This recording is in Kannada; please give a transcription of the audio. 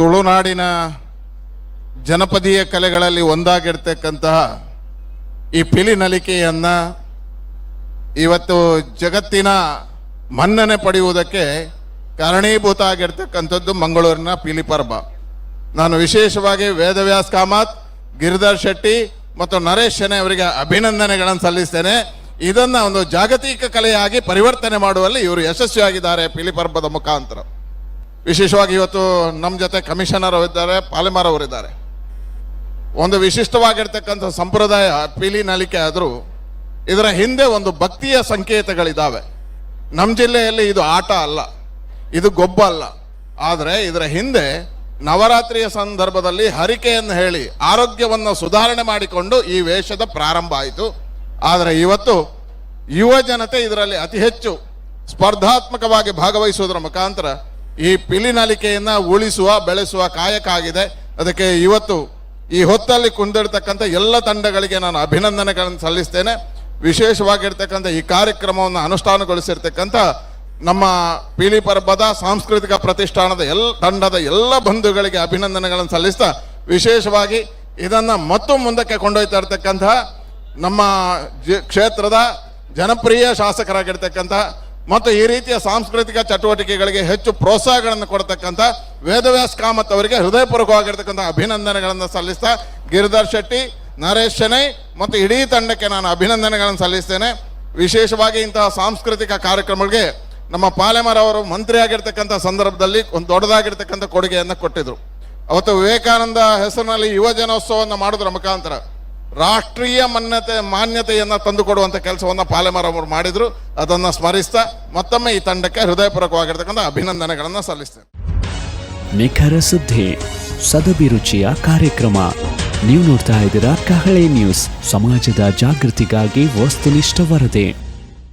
ತುಳುನಾಡಿನ ಜನಪದೀಯ ಕಲೆಗಳಲ್ಲಿ ಒಂದಾಗಿರ್ತಕ್ಕಂತಹ ಈ ಪಿಲಿನಲಿಕೆಯನ್ನ ಇವತ್ತು ಜಗತ್ತಿನ ಮನ್ನಣೆ ಪಡೆಯುವುದಕ್ಕೆ ಕಾರಣೀಭೂತ ಆಗಿರ್ತಕ್ಕಂಥದ್ದು ಮಂಗಳೂರಿನ ಪಿಲಿ ಪರ್ಬ ನಾನು ವಿಶೇಷವಾಗಿ ವೇದವ್ಯಾಸ್ ಕಾಮತ್, ಗಿರಿಧರ್ ಶೆಟ್ಟಿ ಮತ್ತು ನರೇಶ್ ಶೆನೆ ಅವರಿಗೆ ಅಭಿನಂದನೆಗಳನ್ನು ಸಲ್ಲಿಸ್ತೇನೆ. ಇದನ್ನ ಒಂದು ಜಾಗತಿಕ ಕಲೆಯಾಗಿ ಪರಿವರ್ತನೆ ಮಾಡುವಲ್ಲಿ ಇವರು ಯಶಸ್ವಿಯಾಗಿದ್ದಾರೆ ಪಿಲಿ ಪರ್ಬದ ಮುಖಾಂತರ. ವಿಶೇಷವಾಗಿ ಇವತ್ತು ನಮ್ಮ ಜೊತೆ ಕಮಿಷನರ್ ಅವರಿದ್ದಾರೆ, ಪಾಲೆಮಾರ್ ಅವರಿದ್ದಾರೆ. ಒಂದು ವಿಶಿಷ್ಟವಾಗಿರ್ತಕ್ಕಂಥ ಸಂಪ್ರದಾಯ ಪೀಲಿ ನಲಿಕೆ ಆದರೂ ಇದರ ಹಿಂದೆ ಒಂದು ಭಕ್ತಿಯ ಸಂಕೇತಗಳಿದ್ದಾವೆ ನಮ್ಮ ಜಿಲ್ಲೆಯಲ್ಲಿ ಇದು ಆಟ ಅಲ್ಲ, ಇದು ಗೊಬ್ಬ ಅಲ್ಲ. ಆದರೆ ಇದರ ಹಿಂದೆ ನವರಾತ್ರಿಯ ಸಂದರ್ಭದಲ್ಲಿ ಹರಿಕೆಯನ್ನು ಹೇಳಿ ಆರೋಗ್ಯವನ್ನು ಸುಧಾರಣೆ ಮಾಡಿಕೊಂಡು ಈ ವೇಷದ ಪ್ರಾರಂಭ ಆಯಿತು. ಆದರೆ ಇವತ್ತು ಯುವ ಜನತೆ ಇದರಲ್ಲಿ ಅತಿ ಹೆಚ್ಚು ಸ್ಪರ್ಧಾತ್ಮಕವಾಗಿ ಭಾಗವಹಿಸುವುದರ ಮುಖಾಂತರ ಈ ಪಿಲಿನಲಿಕೆಯನ್ನ ಉಳಿಸುವ, ಬೆಳೆಸುವ ಕಾಯಕ ಆಗಿದೆ. ಅದಕ್ಕೆ ಇವತ್ತು ಈ ಹೊತ್ತಲ್ಲಿ ಕುಂದಿರ್ತಕ್ಕಂಥ ಎಲ್ಲ ತಂಡಗಳಿಗೆ ನಾನು ಅಭಿನಂದನೆಗಳನ್ನು ಸಲ್ಲಿಸ್ತೇನೆ. ವಿಶೇಷವಾಗಿರ್ತಕ್ಕಂಥ ಈ ಕಾರ್ಯಕ್ರಮವನ್ನು ಅನುಷ್ಠಾನಗೊಳಿಸಿರ್ತಕ್ಕಂಥ ನಮ್ಮ ಪೀಳಿ ಪರ್ಬದ ಸಾಂಸ್ಕೃತಿಕ ಪ್ರತಿಷ್ಠಾನದ ಎಲ್ಲ ತಂಡದ ಎಲ್ಲ ಬಂಧುಗಳಿಗೆ ಅಭಿನಂದನೆಗಳನ್ನು ಸಲ್ಲಿಸ್ತಾ, ವಿಶೇಷವಾಗಿ ಇದನ್ನು ಮತ್ತು ಮುಂದಕ್ಕೆ ಕೊಂಡೊಯ್ತಾ ಇರ್ತಕ್ಕಂತಹ ನಮ್ಮ ಕ್ಷೇತ್ರದ ಜನಪ್ರಿಯ ಶಾಸಕರಾಗಿರ್ತಕ್ಕಂಥ ಮತ್ತು ಈ ರೀತಿಯ ಸಾಂಸ್ಕೃತಿಕ ಚಟುವಟಿಕೆಗಳಿಗೆ ಹೆಚ್ಚು ಪ್ರೋತ್ಸಾಹಗಳನ್ನು ಕೊಡ್ತಕ್ಕಂಥ ವೇದವ್ಯಾಸ್ ಕಾಮತ್ ಅವರಿಗೆ ಹೃದಯಪೂರ್ವಕವಾಗಿರ್ತಕ್ಕಂಥ ಅಭಿನಂದನೆಗಳನ್ನು ಸಲ್ಲಿಸ್ತಾ ಗಿರಿಧರ್ ಶೆಟ್ಟಿ, ನರೇಶ್ ಶೆನೈ ಮತ್ತು ಇಡೀ ತಂಡಕ್ಕೆ ನಾನು ಅಭಿನಂದನೆಗಳನ್ನು ಸಲ್ಲಿಸ್ತೇನೆ. ವಿಶೇಷವಾಗಿ ಇಂತಹ ಸಾಂಸ್ಕೃತಿಕ ಕಾರ್ಯಕ್ರಮಗಳಿಗೆ ನಮ್ಮ ಪಾಲೆಮರ್ ಅವರು ಮಂತ್ರಿಯಾಗಿರ್ತಕ್ಕಂಥ ಸಂದರ್ಭದಲ್ಲಿ ಒಂದು ದೊಡ್ಡದಾಗಿರ್ತಕ್ಕಂಥ ಕೊಡುಗೆಯನ್ನು ಕೊಟ್ಟಿದ್ರು. ಅವತ್ತು ವಿವೇಕಾನಂದ ಹೆಸರಿನಲ್ಲಿ ಯುವ ಜನೋತ್ಸವವನ್ನು ಮಾಡೋದ್ರ ಮುಖಾಂತರ ರಾಷ್ಟ್ರೀಯ ಮಾನ್ಯತೆ, ಮಾನ್ಯತೆಯನ್ನು ತಂದುಕೊಡುವಂಥ ಕೆಲಸವನ್ನ ಪಾಲೆಮರ್ ಅವರು ಮಾಡಿದ್ರು. ಅದನ್ನ ಸ್ಮರಿಸ್ತಾ ಮತ್ತೊಮ್ಮೆ ಈ ತಂಡಕ್ಕೆ ಹೃದಯಪೂರ್ವಕವಾಗಿರ್ತಕ್ಕಂಥ ಅಭಿನಂದನೆಗಳನ್ನ ಸಲ್ಲಿಸ್ತೇನೆ. ನಿಖರ ಸುದ್ದಿ ಸದಭಿರುಚಿಯ ಕಾರ್ಯಕ್ರಮ. ನೀವು ನೋಡ್ತಾ ಇದ್ದೀರಾ ಕಹಳೆ ನ್ಯೂಸ್. ಸಮಾಜದ ಜಾಗೃತಿಗಾಗಿ ವಸ್ತುನಿಷ್ಠ ವರದಿ.